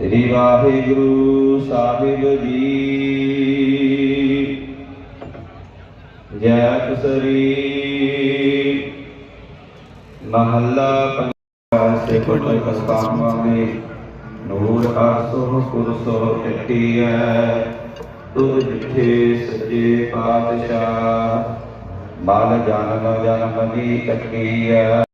ਸ੍ਰੀ ਵਾਹਿਗੁਰੂ ਸਾਹਿਬ ਜੀ। ਜੈ ਕਸਰੀ। ਮਹੱਲਾ ਪੰਜਵਾ ਸੇ ਕੋਟਿ ਕਸਤਾਵਾਂਗੇ ਨੂਰ ਆਸੋ ਕੁਰਸੋ ਟਟੀਐ। ਤੁਧ ਜਿਠੇ ਸੱਜੇ ਪਾਤਸ਼ਾਹ। ਬਾਲ ਜਨਮ ਜਨਮ ਦੀ ਕੱਟੀਐ।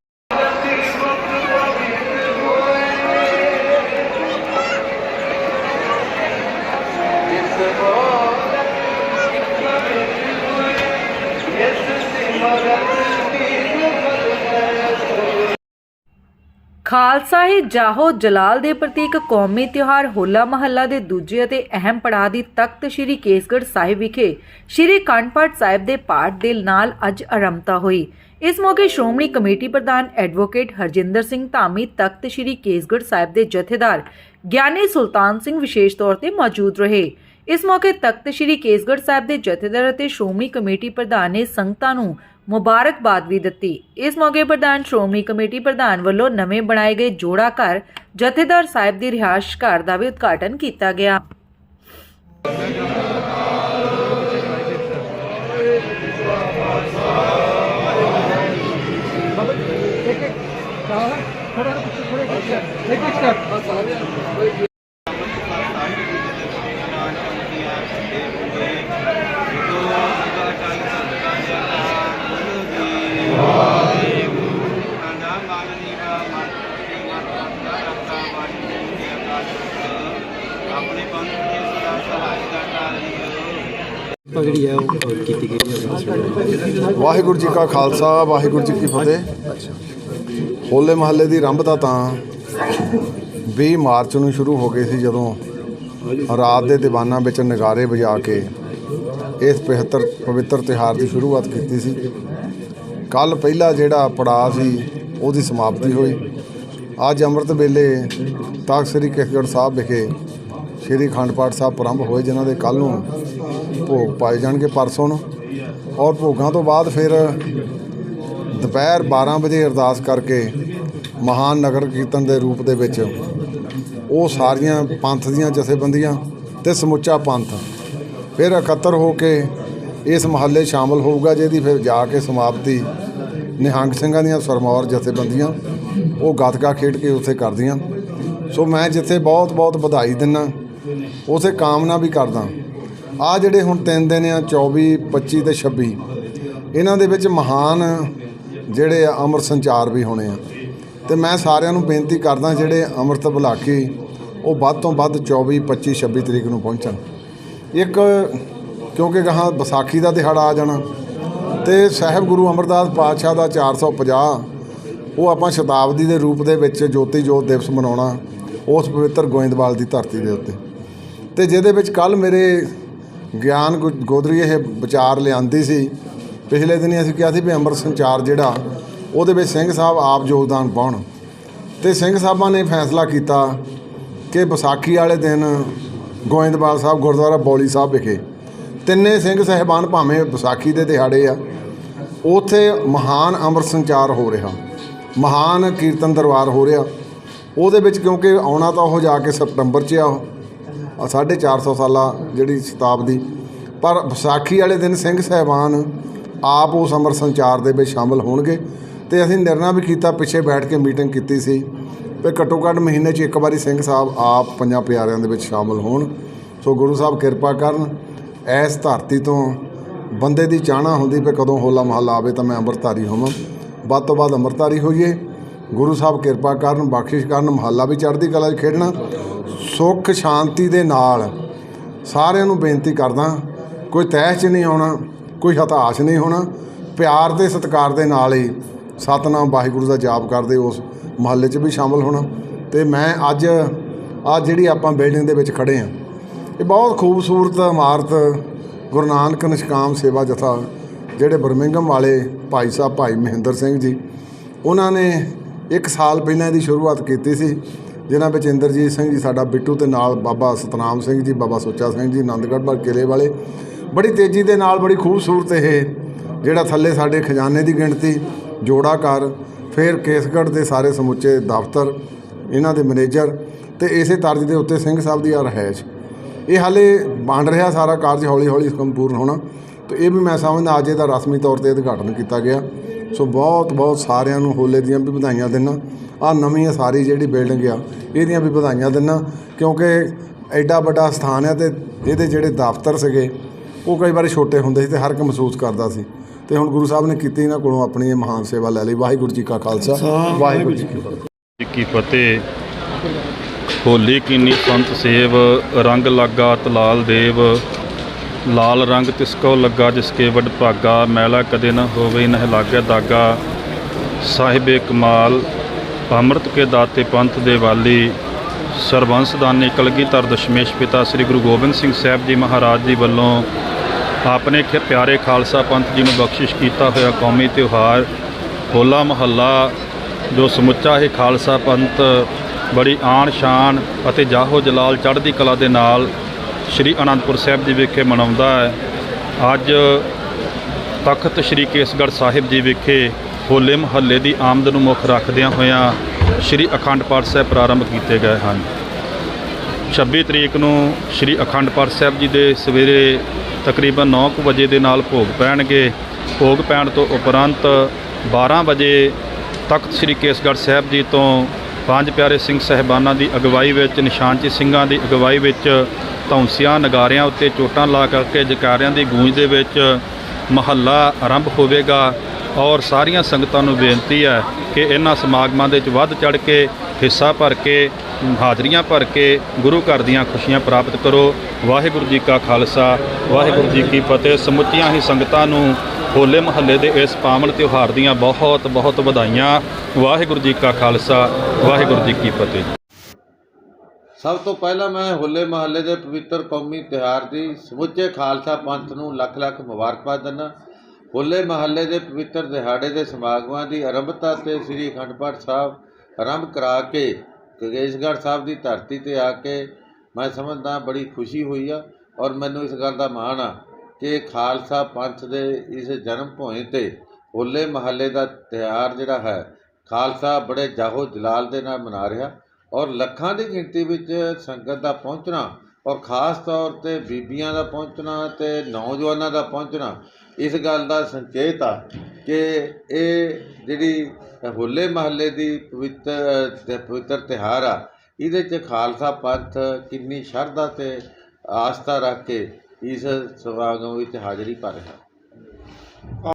ਖਾਲਸਾ ਹੀ ਜਾਹੋ ਜਲਾਲ ਦੇ ਪ੍ਰਤੀਕ ਕੌਮੀ ਤਿਉਹਾਰ ਹੋਲਾ ਮਹੱਲਾ ਦੇ ਦੂਜੇ ਅਤੇ ਅਹਿਮ ਪੜਾਅ ਦੀ ਤਖਤ ਸ੍ਰੀ ਕੇਸਗੜ੍ਹ ਸਾਹਿਬ ਵਿਖੇ ਸ੍ਰੀ ਅਖੰਡ ਸਾਹਿਬ ਦੇ ਪਾਠ ਦੇ ਨਾਲ ਅੱਜ ਆਰੰਭਤਾ ਹੋਈ। ਇਸ ਮੌਕੇ ਸ਼੍ਰੋਮਣੀ ਕਮੇਟੀ ਪ੍ਰਧਾਨ ਐਡਵੋਕੇਟ ਹਰਜਿੰਦਰ ਸਿੰਘ ਧਾਮੀ, ਤਖਤ ਸ੍ਰੀ ਕੇਸਗੜ੍ਹ ਸਾਹਿਬ ਦੇ ਜਥੇਦਾਰ ਗਿਆਨੀ ਸੁਲਤਾਨ ਸਿੰਘ ਵਿਸ਼ੇਸ਼ ਤੌਰ ਤੇ ਮੌਜੂਦ ਰਹੇ। ਇਸ ਮੌਕੇ ਤਖਤ ਸ੍ਰੀ ਕੇਸਗੜ੍ਹ ਸਾਹਿਬ ਦੇ ਜਥੇਦਾਰ ਅਤੇ ਸ਼੍ਰੋਮਣੀ ਕਮੇਟੀ ਪ੍ਰਧਾਨ ਨੇ ਸੰਗਤਾਂ ਨੂੰ ਮੁਬਾਰਕਬਾਦ ਵੀ ਦਿੱਤੀ। ਇਸ ਮੌਕੇ ਪ੍ਰਧਾਨ ਸ਼੍ਰੋਮਣੀ ਕਮੇਟੀ ਪ੍ਰਧਾਨ ਵੱਲੋਂ ਨਵੇਂ ਬਣਾਏ ਗਏ ਜੋੜਾ ਘਰ ਜਥੇਦਾਰ ਸਾਹਿਬ ਦੀ ਰਿਹਾਇਸ਼ ਘਰ ਦਾ ਵੀ ਉਦਘਾਟਨ ਕੀਤਾ ਗਿਆ। ਲਿਓ ਜਿਹੜੀ ਹੈ ਉਹ ਕੀਤੀ ਗਈ ਹੈ। ਵਾਹਿਗੁਰੂ ਜੀ ਕਾ ਖਾਲਸਾ, ਵਾਹਿਗੁਰੂ ਜੀ ਕੀ ਫਤਿਹ। ਹੋਲੇ ਮਹੱਲੇ ਦੀ ਆਰੰਭਤਾ ਤਾਂ 20 ਮਾਰਚ ਨੂੰ ਸ਼ੁਰੂ ਹੋ ਗਈ ਸੀ ਜਦੋਂ ਰਾਤ ਦੇ ਦੀਵਾਨਾਂ ਵਿੱਚ ਨਗਾਰੇ ਵਜਾ ਕੇ ਇਸ 75 ਪਵਿੱਤਰ ਤਿਉਹਾਰ ਦੀ ਸ਼ੁਰੂਆਤ ਕੀਤੀ ਸੀ। ਕੱਲ ਪਹਿਲਾ ਜਿਹੜਾ ਪੜਾਅ ਸੀ, ਉਹਦੀ ਸਮਾਪਤੀ ਹੋਈ। ਅੱਜ ਅੰਮ੍ਰਿਤ ਵੇਲੇ ਤਖ਼ਤ ਸ੍ਰੀ ਕੇਸਗੜ੍ਹ ਸਾਹਿਬ ਵਿਖੇ ਸ੍ਰੀ ਅਖੰਡ ਪਾਠ ਸਾਹਿਬ ਪ੍ਰਾਰੰਭ ਹੋਏ, ਜਿਨ੍ਹਾਂ ਦੇ ਕੱਲ ਨੂੰ ਭੋਗ ਪਾਏ ਜਾਣਗੇ ਪਰਸੋਂ ਨੂੰ। ਔਰ ਭੋਗਾਂ ਤੋਂ ਬਾਅਦ ਫਿਰ ਦੁਪਹਿਰ 12 ਵਜੇ ਅਰਦਾਸ ਕਰਕੇ ਮਹਾਨ ਨਗਰ ਕੀਰਤਨ ਦੇ ਰੂਪ ਦੇ ਵਿੱਚ ਉਹ ਸਾਰੀਆਂ ਪੰਥ ਦੀਆਂ ਜਥੇਬੰਦੀਆਂ ਤੇ ਸਮੁੱਚਾ ਪੰਥ ਫਿਰ ਇਕੱਤਰ ਹੋ ਕੇ ਇਸ ਮਹੱਲੇ ਸ਼ਾਮਲ ਹੋਊਗਾ, ਜਿਹਦੀ ਫਿਰ ਜਾ ਕੇ ਸਮਾਪਤੀ ਨਿਹੰਗ ਸਿੰਘਾਂ ਦੀਆਂ ਸਰਮੌਰ ਜਥੇਬੰਦੀਆਂ ਉਹ ਗੱਤਕਾ ਖੇਡ ਕੇ ਉੱਥੇ ਕਰਦੀਆਂ। ਸੋ ਮੈਂ ਜਿੱਥੇ ਬਹੁਤ ਬਹੁਤ ਵਧਾਈ ਦਿੰਨਾ ਉਥੇ ਕਾਮਨਾ ਵੀ ਕਰਦਾ। ਆ ਜਿਹੜੇ ਹੁਣ ਤਿੰਨ ਦਿਨ ਆ 24 25 ਤੇ 26 ਇਹਨਾਂ ਦੇ ਵਿੱਚ ਮਹਾਨ ਜਿਹੜੇ ਆ ਅਮਰ ਸੰਚਾਰ ਵੀ ਹੋਣੇ ਆ। ਤੇ ਮੈਂ ਸਾਰਿਆਂ ਨੂੰ ਬੇਨਤੀ ਕਰਦਾ ਜਿਹੜੇ ਅੰਮ੍ਰਿਤ ਬੁਲਾਕੀ ਉਹ ਵੱਧ ਤੋਂ ਵੱਧ 24 25 26 ਤਰੀਕ ਨੂੰ ਪਹੁੰਚਣ। ਇੱਕ, ਕਿਉਂਕਿ ਗਾਹਾਂ ਵਿਸਾਖੀ ਦਾ ਦਿਹਾੜਾ ਆ ਜਾਣਾ, ਤੇ ਸਾਹਿਬ ਗੁਰੂ ਅਮਰਦਾਸ ਪਾਤਸ਼ਾਹ ਦਾ 450 ਉਹ ਆਪਾਂ ਸ਼ਤਾਬਦੀ ਦੇ ਰੂਪ ਦੇ ਵਿੱਚ ਜੋਤੀ ਜੋਤ ਦਿਵਸ ਮਨਾਉਣਾ, ਉਸ ਪਵਿੱਤਰ ਗੋਇੰਦਵਾਲ ਦੀ ਧਰਤੀ ਦੇ ਉੱਤੇ। ਤੇ ਜਿਹਦੇ ਵਿੱਚ ਕੱਲ ਮੇਰੇ ਗਿਆਨ ਗੁ- ਗੋਦਰੀ ਇਹ ਵਿਚਾਰ ਲਿਆਂਦੀ ਸੀ। ਪਿਛਲੇ ਦਿਨੀ ਅਸੀਂ ਕਿਹਾ ਸੀ ਵੀ ਅੰਮ੍ਰਿਤ ਸੰਚਾਰ ਜਿਹੜਾ, ਉਹਦੇ ਵਿੱਚ ਸਿੰਘ ਸਾਹਿਬ ਆਪ ਯੋਗਦਾਨ ਪਾਉਣ। ਤੇ ਸਿੰਘ ਸਾਹਿਬਾਂ ਨੇ ਫੈਸਲਾ ਕੀਤਾ ਕਿ ਵਿਸਾਖੀ ਵਾਲੇ ਦਿਨ ਗੋਇੰਦਵਾਲ ਸਾਹਿਬ ਗੁਰਦੁਆਰਾ ਬੌਲੀ ਸਾਹਿਬ ਵਿਖੇ ਤਿੰਨੇ ਸਿੰਘ ਸਹਿਬਾਨ ਭਾਵੇਂ ਵਿਸਾਖੀ ਦੇ ਦਿਹਾੜੇ ਆ, ਉਥੇ ਮਹਾਨ ਅੰਮ੍ਰਿਤ ਸੰਚਾਰ ਹੋ ਰਿਹਾ, ਮਹਾਨ ਕੀਰਤਨ ਦਰਬਾਰ ਹੋ ਰਿਹਾ। ਉਹਦੇ ਵਿੱਚ ਕਿਉਂਕਿ ਆਉਣਾ ਤਾਂ ਉਹ ਜਾ ਕੇ ਸਤੰਬਰ 'ਚ ਆ ਉਹ। 450 ਸਾਲਾ ਜਿਹੜੀ ਸ਼ਤਾਬਦੀ। ਪਰ ਵਿਸਾਖੀ ਵਾਲੇ ਦਿਨ ਸਿੰਘ ਸਹਿਬਾਨ ਆਪ ਉਸ ਅਮਰ ਸੰਚਾਰ ਦੇ ਵਿੱਚ ਸ਼ਾਮਲ ਹੋਣਗੇ ਤੇ ਅਸੀਂ ਨਿਰਣਾ ਵੀ ਕੀਤਾ, ਪਿੱਛੇ ਬੈਠ ਕੇ ਮੀਟਿੰਗ ਕੀਤੀ ਸੀ ਵੀ ਘੱਟੋ ਘੱਟ ਮਹੀਨੇ 'ਚ ਇੱਕ ਵਾਰੀ ਸਿੰਘ ਸਾਹਿਬ ਆਪ ਪੰਜਾਂ ਪਿਆਰਿਆਂ ਦੇ ਵਿੱਚ ਸ਼ਾਮਲ ਹੋਣ। ਸੋ ਗੁਰੂ ਸਾਹਿਬ ਕਿਰਪਾ ਕਰਨ ਐਸ ਧਰਤੀ ਤੋਂ ਬੰਦੇ ਦੀ ਚਾਹਨਾ ਹੁੰਦੀ ਵੀ ਕਦੋਂ ਹੋਲਾ ਮਹੱਲਾ ਆਵੇ ਤਾਂ ਮੈਂ ਅੰਮ੍ਰਿਤਧਾਰੀ ਹੋਵਾਂ। ਵੱਧ ਤੋਂ ਵੱਧ ਅੰਮ੍ਰਿਤਧਾਰੀ ਹੋਈਏ। ਗੁਰੂ ਸਾਹਿਬ ਕਿਰਪਾ ਕਰਨ, ਬਖਸ਼ਿਸ਼ ਕਰਨ, ਮਹੱਲਾ ਵੀ ਚੜ੍ਹਦੀ ਕਲਾ 'ਚ ਖੇਡਣਾ। ਸੁੱਖ, ਸ਼ਾਂਤੀ ਦੇ ਨਾਲ ਸਾਰਿਆਂ ਨੂੰ ਬੇਨਤੀ ਕਰਦਾ, ਕੋਈ ਤਹਿਸ਼ 'ਚ ਨਹੀਂ ਆਉਣਾ, ਕੋਈ ਹਤਾਸ਼ ਨਹੀਂ ਹੋਣਾ। ਪਿਆਰ ਤੇ ਸਤਿਕਾਰ ਦੇ ਨਾਲ ਹੀ ਸਤਨਾਮ ਵਾਹਿਗੁਰੂ ਦਾ ਜਾਪ ਕਰਦੇ ਉਸ ਮਹੱਲੇ 'ਚ ਵੀ ਸ਼ਾਮਲ ਹੋਣਾ। ਤੇ ਮੈਂ ਅੱਜ ਆ ਜਿਹੜੀ ਆਪਾਂ ਬਿਲਡਿੰਗ ਦੇ ਵਿੱਚ ਖੜੇ ਆ ਇਹ ਬਹੁਤ ਖੂਬਸੂਰਤ ਇਮਾਰਤ ਗੁਰੂ ਨਾਨਕ ਨਿਸ਼ਕਾਮ ਸੇਵਾ ਜਥਾ, ਜਿਹੜੇ ਬਰਮਿੰਗਮ ਵਾਲੇ ਭਾਈ ਸਾਹਿਬ ਭਾਈ ਮਹਿੰਦਰ ਸਿੰਘ ਜੀ, ਉਹਨਾਂ ਨੇ ਇੱਕ ਸਾਲ ਪਹਿਲਾਂ ਇਹਦੀ ਸ਼ੁਰੂਆਤ ਕੀਤੀ ਸੀ ਜਿਨ੍ਹਾਂ ਵਿੱਚ ਇੰਦਰਜੀਤ ਸਿੰਘ ਜੀ ਸਾਡਾ ਬਿੱਟੂ ਤੇ ਨਾਲ ਬਾਬਾ ਸਤਨਾਮ ਸਿੰਘ ਜੀ, ਬਾਬਾ ਸੋਚਾ ਸਿੰਘ ਜੀ, ਆਨੰਦਗੜ੍ਹ ਕਿਲੇ ਵਾਲੇ। ਬੜੀ ਤੇਜ਼ੀ ਦੇ ਨਾਲ ਬੜੀ ਖੂਬਸੂਰਤ ਇਹ, ਜਿਹੜਾ ਥੱਲੇ ਸਾਡੇ ਖਜ਼ਾਨੇ ਦੀ ਗਿਣਤੀ, ਜੋੜਾ ਜੋੜਾਕਾਰ ਫਿਰ ਕੇਸਗੜ੍ਹ ਦੇ ਸਾਰੇ ਸਮੁੱਚੇ ਦਫ਼ਤਰ, ਇਹਨਾਂ ਦੇ ਮੈਨੇਜਰ ਤੇ ਇਸੇ ਤਰਜ਼ ਦੇ ਉੱਤੇ ਸਿੰਘ ਸਾਹਿਬ ਦੀ ਆ ਰਹਿਸ਼ ਇਹ ਹਾਲੇ ਬਣ ਰਿਹਾ ਸਾਰਾ ਕਾਰਜ ਹੌਲੀ ਹੌਲੀ ਸੰਪੂਰਨ ਹੋਣਾ। ਤੇ ਇਹ ਵੀ ਮੈਂ ਸਮਝਦਾ ਅੱਜ ਇਹਦਾ ਰਸਮੀ ਤੌਰ ਤੇ ਉਦਘਾਟਨ ਕੀਤਾ ਗਿਆ। ਸੋ ਬਹੁਤ ਬਹੁਤ ਸਾਰਿਆਂ ਨੂੰ ਹੋਲੇ ਦੀਆਂ ਵੀ ਵਧਾਈਆਂ ਦਿੰਨਾ। ਆ ਨਵੀਂ ਸਾਰੀ ਜਿਹੜੀ ਬਿਲਡਿੰਗ ਆ ਇਹਦੀਆਂ ਵੀ ਵਧਾਈਆਂ ਦਿੰਨਾ ਕਿਉਂਕਿ ਐਡਾ ਵੱਡਾ ਸਥਾਨ ਹੈ ਤੇ ਇਹਦੇ ਜਿਹੜੇ ਦਫ਼ਤਰ ਸੀਗੇ ਉਹ ਕਈ ਵਾਰੀ ਛੋਟੇ ਹੁੰਦੇ ਸੀ ਤੇ ਹਰ ਇੱਕ ਮਹਿਸੂਸ ਕਰਦਾ ਸੀ। ਤੇ ਹੁਣ ਗੁਰੂ ਸਾਹਿਬ ਨੇ ਕੀਤੀ ਇਹਨਾਂ ਕੋਲੋਂ ਆਪਣੀ ਇਹ ਮਹਾਨ ਸੇਵਾ ਲੈ ਲਈ। ਵਾਹਿਗੁਰੂ ਜੀ ਕਾ ਖਾਲਸਾ। ਵਾਹਿਗੁਰੂ ਜੀ ਕੀ ਫਤਿਹ। ਜੀ ਕੀ ਫਤਿਹ। ਹੋਲੀ ਕੀਨੀ ਸੰਤ ਸੇਵ ਰੰਗ ਲਾਗਾ ਤਲਾਲ ਦੇਵ। ਲਾਲ ਰੰਗ ਤਿਸ ਕੋ ਲੱਗਾ ਜਿਸ ਕੇ ਵੱਡ ਭਾਗਾ, ਮੈਲਾ ਕਦੇ ਨਾ ਹੋਵੇ, ਨਹਿ ਲਾਗੇ ਦਾਗਾ। ਸਾਹਿਬੇ ਕਮਾਲ, ਅੰਮ੍ਰਿਤ ਕੇ ਦਾਤੇ ਪੰਥ ਦੇ ਵਾਲੀ ਸਰਬੰਸ ਦਾਨੀ ਕਲਗੀਧਰ ਦਸ਼ਮੇਸ਼ ਪਿਤਾ ਸ੍ਰੀ ਗੁਰੂ ਗੋਬਿੰਦ ਸਿੰਘ ਸਾਹਿਬ ਜੀ ਮਹਾਰਾਜ ਜੀ ਵੱਲੋਂ ਆਪਣੇ ਖੇ ਪਿਆਰੇ ਖਾਲਸਾ ਪੰਥ ਜੀ ਨੂੰ ਬਖਸ਼ਿਸ਼ ਕੀਤਾ ਹੋਇਆ ਕੌਮੀ ਤਿਉਹਾਰ, ਹੋਲਾ ਮਹੱਲਾ, ਜੋ ਸਮੁੱਚਾ ਇਹ ਖਾਲਸਾ ਪੰਥ ਬੜੀ ਆਣ ਸ਼ਾਨ ਅਤੇ ਜਾਹੋ ਜਲਾਲ ਚੜ੍ਹਦੀ ਕਲਾ ਦੇ ਨਾਲ ਸ੍ਰੀ ਅਨੰਦਪੁਰ ਸਾਹਿਬ ਜੀ ਵਿਖੇ ਮਨਾਉਂਦਾ ਹੈ। ਅੱਜ ਤਖਤ ਸ੍ਰੀ ਕੇਸਗੜ੍ਹ ਸਾਹਿਬ ਜੀ ਵਿਖੇ ਹੋਲੇ ਮਹੱਲੇ ਦੀ ਆਮਦ ਨੂੰ ਮੁੱਖ ਰੱਖਦਿਆਂ ਹੋਇਆਂ ਸ੍ਰੀ ਅਖੰਡ ਪਾਠ ਸਾਹਿਬ ਪ੍ਰਾਰੰਭ ਕੀਤੇ ਗਏ ਹਨ। 26 ਤਰੀਕ ਨੂੰ ਸ੍ਰੀ ਅਖੰਡ ਪਾਠ ਸਾਹਿਬ ਜੀ ਦੇ ਸਵੇਰੇ ਤਕਰੀਬਨ 9 ਕੁ ਵਜੇ ਦੇ ਨਾਲ ਭੋਗ ਪੈਣਗੇ। ਭੋਗ ਪੈਣ ਤੋਂ ਉਪਰੰਤ 12 ਵਜੇ ਤਖਤ ਸ੍ਰੀ ਕੇਸਗੜ੍ਹ ਸਾਹਿਬ ਜੀ ਤੋਂ ਪੰਜ ਪਿਆਰੇ ਸਿੰਘ ਸਹਿਬਾਨਾਂ ਦੀ ਅਗਵਾਈ ਵਿੱਚ, ਨਿਸ਼ਾਨਚੀ ਸਿੰਘਾਂ ਦੀ ਅਗਵਾਈ ਵਿੱਚ, ਧੌਂਸਿਆਂ ਨਗਾਰਿਆਂ ਉੱਤੇ ਚੋਟਾਂ ਲਾ ਕਰਕੇ ਜਕਾਰਿਆਂ ਦੀ ਗੂੰਜ ਦੇ ਵਿੱਚ ਮਹੱਲਾ ਆਰੰਭ ਹੋਵੇਗਾ ਔਰ ਸਾਰੀਆਂ ਸੰਗਤਾਂ ਨੂੰ ਬੇਨਤੀ ਹੈ ਕਿ ਇਹਨਾਂ ਸਮਾਗਮਾਂ ਦੇ ਵਿੱਚ ਵੱਧ ਚੜ ਕੇ ਹਿੱਸਾ ਭਰ ਕੇ, ਹਾਜ਼ਰੀਆਂ ਭਰ ਕੇ ਗੁਰੂ ਘਰ ਦੀਆਂ ਖੁਸ਼ੀਆਂ ਪ੍ਰਾਪਤ ਕਰੋ। ਵਾਹਿਗੁਰੂ ਜੀ ਕਾ ਖਾਲਸਾ, ਵਾਹਿਗੁਰੂ ਜੀ ਕੀ ਫਤਿਹ। ਸਮੁੱਚੀਆਂ ਹੀ ਸੰਗਤਾਂ ਨੂੰ ਹੋਲੇ ਮਹੱਲੇ ਦੇ ਇਸ ਪਾਵਨ ਤਿਉਹਾਰ ਦੀਆਂ ਬਹੁਤ ਬਹੁਤ ਵਧਾਈਆਂ। ਵਾਹਿਗੁਰੂ ਜੀ ਕਾ ਖਾਲਸਾ, ਵਾਹਿਗੁਰੂ ਜੀ ਕੀ ਫਤਿਹ। ਸਭ ਤੋਂ ਪਹਿਲਾਂ ਮੈਂ ਹੋਲੇ ਮਹੱਲੇ ਦੇ ਪਵਿੱਤਰ ਕੌਮੀ ਤਿਉਹਾਰ ਦੀ ਸਮੁੱਚੇ ਖਾਲਸਾ ਪੰਥ ਨੂੰ ਲੱਖ ਲੱਖ ਮੁਬਾਰਕਾਂ ਦਿੰਦਾ ਹੋਲੇ ਮਹੱਲੇ ਦੇ ਪਵਿੱਤਰ ਦਿਹਾੜੇ ਦੇ ਸਮਾਗਮਾਂ ਦੀ ਆਰੰਭਤਾ ਤੇ ਸ੍ਰੀ ਅਖੰਡ ਪਾਠ ਸਾਹਿਬ ਆਰੰਭ ਕਰਾ ਕੇ, ਕੇਸਗੜ੍ਹ ਸਾਹਿਬ ਦੀ ਧਰਤੀ ਤੇ ਆ ਕੇ ਮੈਂ ਸਮਝਦਾ ਬੜੀ ਖੁਸ਼ੀ ਹੋਈ ਆ ਔਰ ਮੈਨੂੰ ਇਸ ਗੱਲ ਦਾ ਮਾਣ ਆ ਕਿ ਖਾਲਸਾ ਪੰਥ ਦੇ ਇਸ ਜਨਮ ਭੂਮੀ ਤੇ ਹੋਲੇ ਮਹੱਲੇ ਦਾ ਤਿਉਹਾਰ ਜਿਹੜਾ ਹੈ, ਖਾਲਸਾ ਬੜੇ ਜਾਹੋ ਜਲਾਲ ਦੇ ਨਾਲ ਮਨਾ ਰਿਹਾ ਔਰ ਲੱਖਾਂ ਦੀ ਗਿਣਤੀ ਵਿੱਚ ਸੰਗਤ ਦਾ ਪਹੁੰਚਣਾ ਔਰ ਖਾਸ ਤੌਰ ਤੇ ਬੀਬੀਆਂ ਦਾ ਪਹੁੰਚਣਾ ਤੇ ਨੌਜਵਾਨਾਂ ਦਾ ਪਹੁੰਚਣਾ, ਇਸ ਗੱਲ ਦਾ ਸੰਕੇਤ ਆ ਕਿ ਇਹ ਜਿਹੜੀ ਹੋਲੇ ਮਹੱਲੇ ਦੀ ਪਵਿੱਤਰ ਪਵਿੱਤਰ ਤਿਉਹਾਰ ਆ, ਇਹਦੇ 'ਚ ਖਾਲਸਾ ਪੰਥ ਕਿੰਨੀ ਸ਼ਰਧਾ ਤੇ ਆਸਥਾ ਰੱਖ ਕੇ ਇਸ ਸਮਾਗਮ ਵਿੱਚ ਹਾਜ਼ਰੀ ਭਰ ਰਿਹਾ